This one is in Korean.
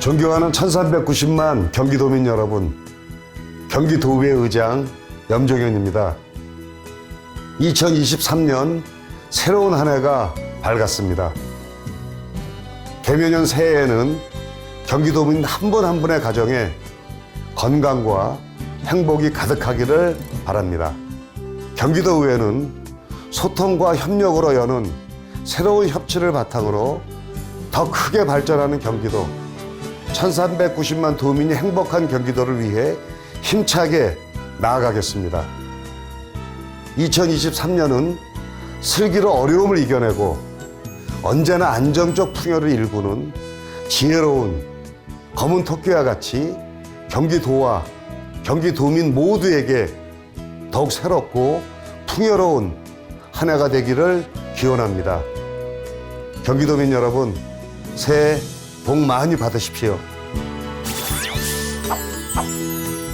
존경하는 1390만 경기도민 여러분, 경기도의회 의장 염종현입니다. 2023년 새로운 한 해가 밝았습니다. 개묘년 새해에는 경기도민 한분한 분의 가정에 건강과 행복이 가득하기를 바랍니다. 경기도의회는 소통과 협력으로 여는 새로운 협치를 바탕으로 더 크게 발전하는 경기도, 1390만 도민이 행복한 경기도를 위해 힘차게 나아가겠습니다. 2023년은 슬기로 어려움을 이겨내고 언제나 안정적 풍요를 일구는 지혜로운 검은 토끼와 같이 경기도와 경기도민 모두에게 더욱 새롭고 풍요로운 한 해가 되기를 기원합니다. 경기도민 여러분, 새해 복 많이 받으십시오. Bye.